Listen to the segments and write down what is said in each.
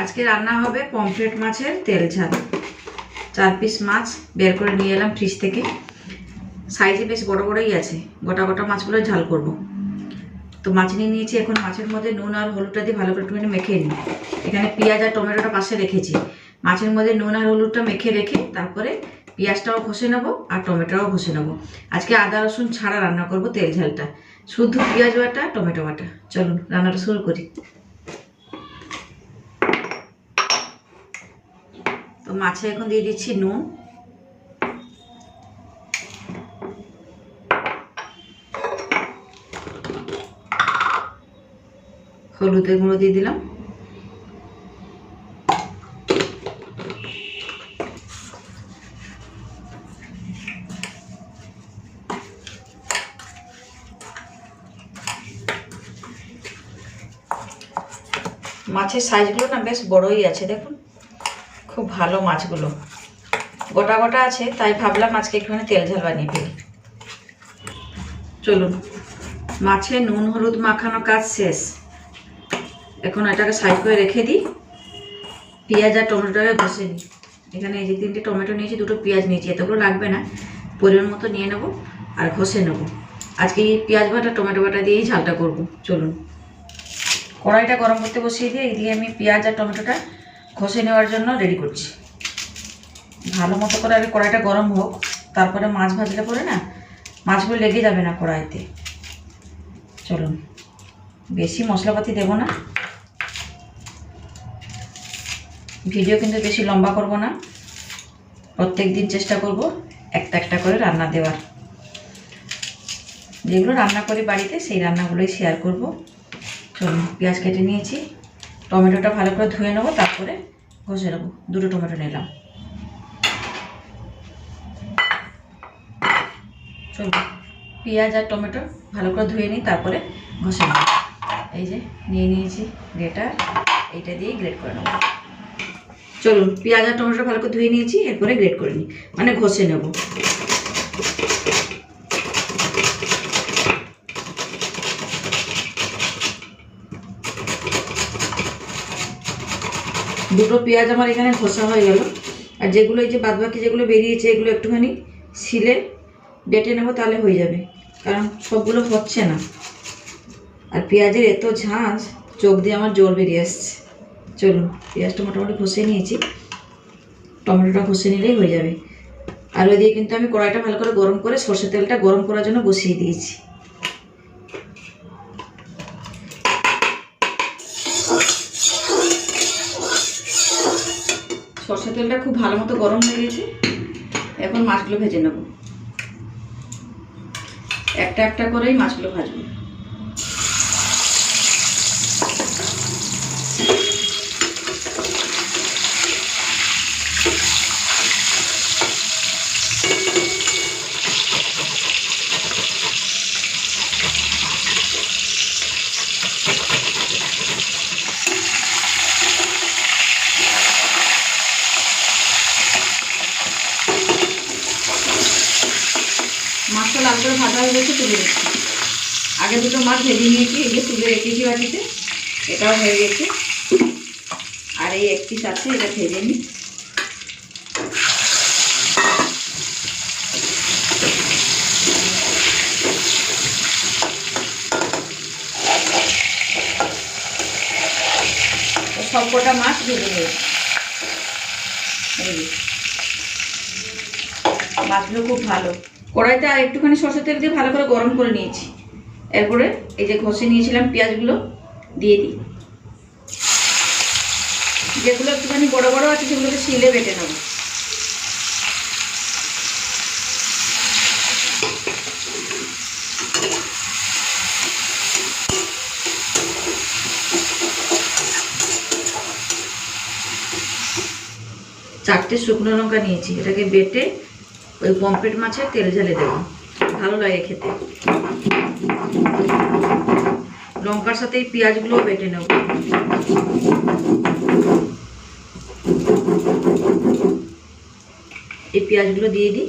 আজকে রান্না হবে পমফ্রেট মাছের তেল ঝাল। চার পিস মাছ বের করে নিয়ে এলাম ফ্রিজ থেকে। সাইজে বেশ বড় বড়ই আছে। গোটা গোটা মাছগুলো ঝাল করব। তো মাছ নিয়ে নিয়েছি, এখন মাছের মধ্যে নুন আর হলুদটা দিয়ে ভালো করে একটুখানি মেখে নিই। এখানে পেঁয়াজ আর টমেটোটা পাশে রেখেছি। মাছের মধ্যে নুন আর হলুদটা মেখে রেখে তারপরে পেঁয়াজটাও ঘষে নেব আর টমেটোটাও ঘষে নেব। আজকে আদা, রসুন ছাড়া রান্না করব তেল ঝালটা। শুধু পেঁয়াজ বাটা, টমেটো বাটা। চলুন, রান্নাটা শুরু করি। তো মাছে এখন দিয়ে দিচ্ছি নুন। হলুদের গুঁড়ো দিয়ে দিলাম। মাছের সাইজগুলো না বেশ বড়ই আছে, দেখুন। খুব ভালো মাছগুলো। গোটা গোটা আছে, তাই ভাবলাম আজকে একটুখানি তেল ঝাল বানিয়ে ফেলি। চলুন, মাছে নুন, হলুদ মাখানো কাজ শেষ। এখন এটাকে সাইড করে রেখে দিই। পেঁয়াজ আর টমেটোটাকে ঘষে নিই। এখানে এই যে তিনটে টমেটো নিয়েছি, দুটো পেঁয়াজ নিয়েছি, এতগুলো লাগবে না। পরিমাণ মতো নিয়ে নেব আর ঘষে নেব। আজকে এই পেঁয়াজ বাটা, টমেটো বাটা দিয়েই ঝালটা করব। চলুন। কড়াইটা গরম করতে বসিয়ে দিয়ে এদিকে আমি পেঁয়াজ আর টমেটোটা ঘষে নেওয়ার জন্য রেডি করছি। ভালো মতো করে আগে কড়াইটা গরম হোক, তারপরে মাছ ভাজলে পরে না, মাছগুলো লেগে যাবে না কড়াইতে। চলুন, বেশি মশলাপাতি দেবো না। ভিডিও কিন্তু বেশি লম্বা করব না। প্রত্যেক দিন চেষ্টা করব একটা একটা করে রান্না দেওয়ার। যেগুলো রান্না করি বাড়িতে, সেই রান্নাগুলোই শেয়ার করব। চলুন, পেঁয়াজ কেটে নিয়েছি। টমেটোটা ভালো করে ধুয়ে নেব, তারপরে ঘষে নেব। দুটো টমেটো নিলাম। চলুন পেঁয়াজ আর টমেটো ভালো করে ধুয়ে নিই, তারপরে ঘষে নেব। এই যে, নিয়ে নিয়েছি গ্রেটার, এইটা দিয়ে গ্রেট করে নেব। চলুন পেঁয়াজ আর টমেটো ভালো করে ধুয়ে নিয়েছি, এরপরে গ্রেট করে নিই। মানে ঘষে নেব। দুটো পেঁয়াজ আমার এখানে ঘষা হয়ে গেল। আর যেগুলো এই যে বাদবাকি যেগুলো বেরিয়েছে, এগুলো একটুখানি শিলে ডেটে নেব তাহলে হয়ে যাবে। কারণ সবগুলো হচ্ছে না। আর পেঁয়াজের এত ঝাঁঝ চোখ দিয়ে আমার জল বেরিয়ে আসছে। চলুন, পেঁয়াজটা মোটামুটি ঘষে নিয়েছি। টমেটোটা ঘষে নিলেই হয়ে যাবে। আর ওই দিয়ে কিন্তু আমি কড়াইটা ভালো করে গরম করে সর্ষে তেলটা গরম করার জন্য বসিয়ে দিয়েছি। সর্ষে তেলটা খুব ভালো মতো গরম হয়ে গেছে। এখন মাছগুলো ভেজে নেব। একটা একটা করেই মাছগুলো ভাজবো। হয়ে গেছে তুলে রেখেছি আগে দুটো মাছ ভেজে নিয়েছি, এই যে তুলে রেখেছি বাটিতে, এটাও হয়ে গেছে। আর এই এক পিস আছে, এটা ভেজে নিই। তো সব কটা মাছ ভেজে নিয়েছি। মাছগুলো খুব ভালো। কড়াইতে আর একটুখানি সরষের তেল দিয়ে ভালো করে গরম করে নিয়েছি। এরপরে এই যে ঘষে নিয়েছিলাম পেঁয়াজগুলো, দিয়ে দিই। যেগুলো একটুখানি বড় বড় আছে, সেগুলোকে শিলে বেটে নেব। চারটে শুকনো লঙ্কা নিয়েছি, এটাকে বেটে ওই পম্পেট মাছের তেল ঝালে দেবো। ভালো লাগে খেতে। লঙ্কার সাথে এই পেঁয়াজগুলোও বেটে নেব। এই পেঁয়াজগুলো দিয়ে দিই।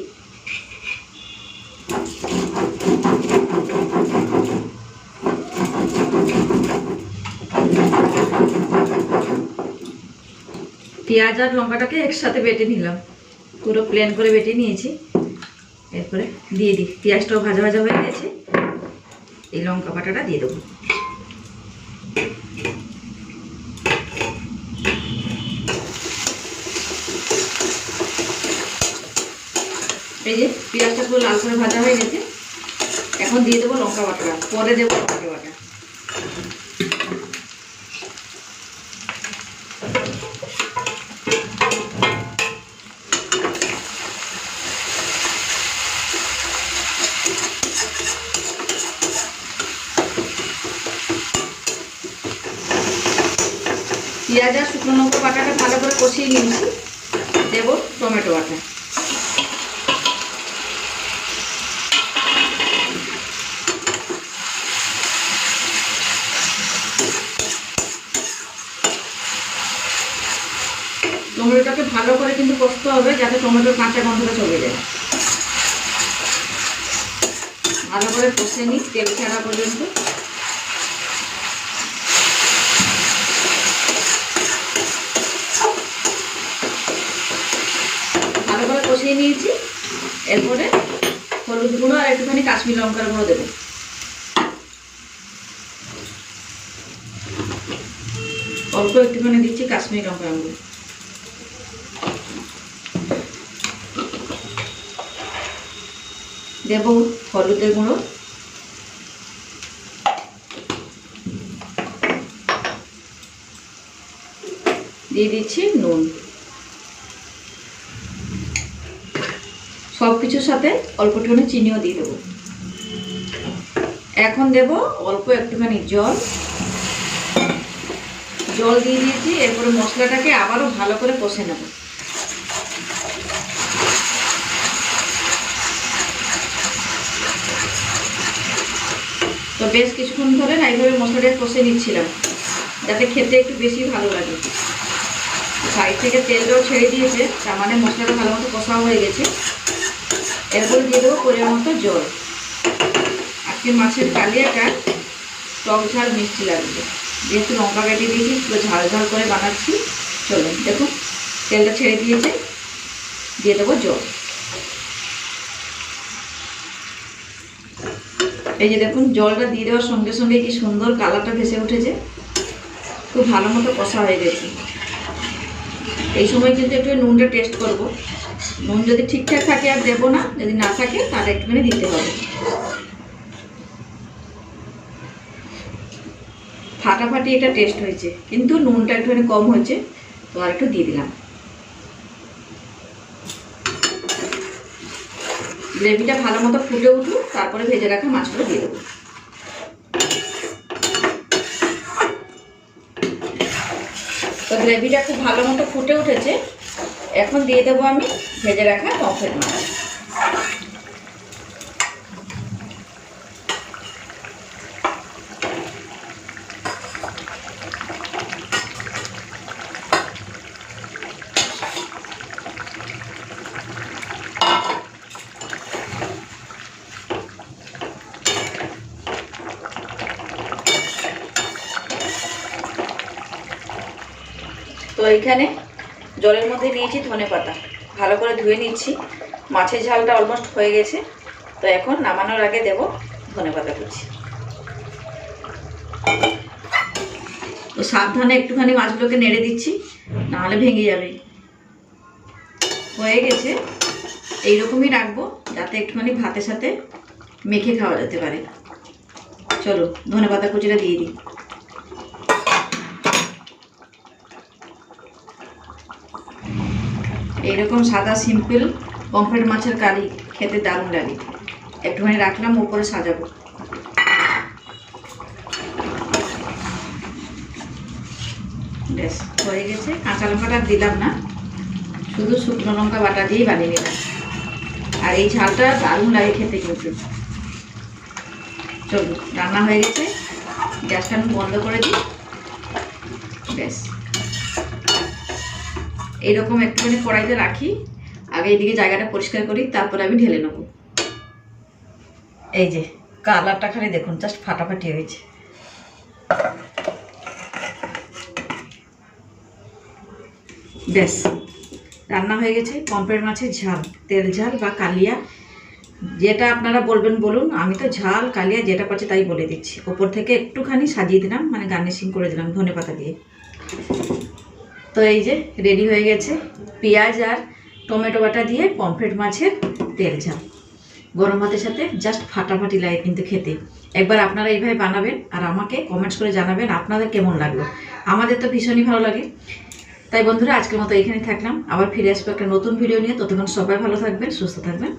পেঁয়াজ আর লঙ্কাটাকে একসাথে বেটে নিলাম। পুরো প্লেন করে বেটে নিয়েছি। এরপরে দিয়ে দিই। পেঁয়াজটাও ভাজা ভাজা হয়ে গেছে। এই লঙ্কা বাটাটা দিয়ে দেবো। এই যে পেঁয়াজটা পুরো লাল করে ভাজা হয়ে গেছে। এখন দিয়ে দেবো লঙ্কা বাটাটা। পরে দেবো লঙ্কা বাটা। পেঁয়াজ আর শুকনো লঙ্কা বাটাটা ভালো করে কষিয়ে নিয়েছি। দেবো টমেটো বাটা। টমেটোটাকে ভালো করে কিন্তু কষতে হবে যাতে টমেটোর কাঁচা গন্ধটা চলে যায়। ভালো করে কষে নিই তেল ছাড়া পর্যন্ত। কষিয়ে নিয়েছি। এরপরে হলুদ গুঁড়ো আর একটুখানি কাশ্মীর লঙ্কার গুঁড়ো দেবো। অল্প একটুখানি দিচ্ছি কাশ্মীর লঙ্কার গুঁড়ো। দেব হলুদের গুঁড়ো। দিয়ে দিচ্ছি নুন। কিছুর সাথে অল্প একটুখানি চিনিও দিয়ে দেবো। এখন দেব অল্প একটুখানি জল। জল দিয়ে দিয়েছি, এরপরে মশলাটাকে আবারও ভালো করে কষে নেব। তো বেশ কিছুক্ষণ ধরে না এইভাবে মশলাটা কষে নিচ্ছিলাম, যাতে খেতে একটু বেশি ভালো লাগে। সাইড থেকে তেলটাও ছেড়ে দিয়েছে, তার মানে মশলাটা ভালো মতো কষাও হয়ে গেছে। এরপর দিয়ে দেবো পরিমাণ মতো জল। আজকে মাছের কালিয়াটা টক ঝাল মিষ্টি লাগবে। যেহেতু লঙ্কা কেটে দিয়েছি, পুরো ঝাল ঝাল করে বানাচ্ছি। চলুন, দেখুন, তেলটা ছেড়ে দিয়েছে, দিয়ে দেবো জল। এই যে দেখুন, জলটা দিয়ে দেওয়ার সঙ্গে সঙ্গে কি সুন্দর কালারটা ভেসে উঠেছে। খুব ভালো মতো কষা হয়ে গেছে। এই সময় কিন্তু একটু নুনটা টেস্ট করব। নুন যদি ঠিকঠাক থাকে আর দেবো না, যদি না থাকে, তাহলে একটুখানি দিতে হবে। ফাটাফাটি এটা টেস্ট হয়েছে, কিন্তু নুনটা একটুখানি কম হয়েছে, তো আর একটু দিয়ে দিলাম। গ্রেভিটা ভালো মতো ফুটে উঠুক, তারপরে ভেজে রাখা মাছগুলো দিয়ে দেবো। তো গ্রেভিটা খুব ভালো মতো ফুটে উঠেছে এখন দিয়ে দেবো আমি ভেজে রাখা পমফ্রেট মাছ। তো এইখানে জলের মধ্যে নিয়েছি ধনে পাতা। ভালো করে ধুয়ে নিচ্ছি। মাছের ঝালটা অলমোস্ট হয়ে গেছে। তো এখন নামানোর আগে দেব ধনে পাতা কুচি। তো সাবধানে একটুখানি মাছগুলোকে নেড়ে দিচ্ছি, নাহলে ভেঙে যাবে। হয়ে গেছে। এইরকমই রাখব, যাতে একটুখানি ভাতের সাথে মেখে খাওয়া যেতে পারে। চলো, ধনে পাতা কুচিটা দিয়ে দিই। এইরকম সাদা সিম্পল পমফ্রেট মাছের কারি খেতে দারুণ লাগে। একটুখানি রাখলাম উপরে সাজাবো। বেশ হয়ে গেছে। কাঁচা লঙ্কাটা দিলাম না। শুধু শুকনো লঙ্কা বাটা দিয়েই বানিয়ে নিলাম। আর এই ঝালটা দারুণ লাগে খেতে কিন্তু। চলুন, রান্না হয়ে গেছে। গ্যাসটা আমি বন্ধ করে দিই। ব্যাস। এইরকম একটুখানি কড়াইতে রাখি। আগে এইদিকে জায়গাটা পরিষ্কার করি, তারপরে আমি ঢেলে নেব। এই যে, কালারটা খালি দেখুন জাস্ট ফাটাফাটি হয়েছে। ব্যাস রান্না হয়ে গেছে। পম্পের মাছের ঝাল, তেল ঝাল বা কালিয়া। যেটা আপনারা বলবেন বলুন, আমি তো ঝাল, কালিয়া যেটা পাচ্ছি তাই বলে দিচ্ছি। ওপর থেকে একটুখানি সাজিয়ে দিলাম মানে গার্নিশিং করে দিলাম ধনে পাতা দিয়ে। তো এই যে রেডি হয়ে গেছে। পেঁয়াজ আর টমেটো বাটা দিয়ে পমফ্রেট মাছের তেল ঝাল। গরম ভাতের সাথে জাস্ট ফাটাফাটি লাগে কিন্তু খেতে। একবার আপনারা এইভাবে বানাবেন আর আমাকে কমেন্টস করে জানাবেন আপনাদের কেমন লাগল। আমাদের তো ভীষণই ভালো লাগে। তাই বন্ধুরা, আজকের মতো এখানে থাকলাম। আবার ফিরে আসব একটা নতুন ভিডিও নিয়ে। ততক্ষণ সবাই ভালো থাকবেন, সুস্থ থাকবেন।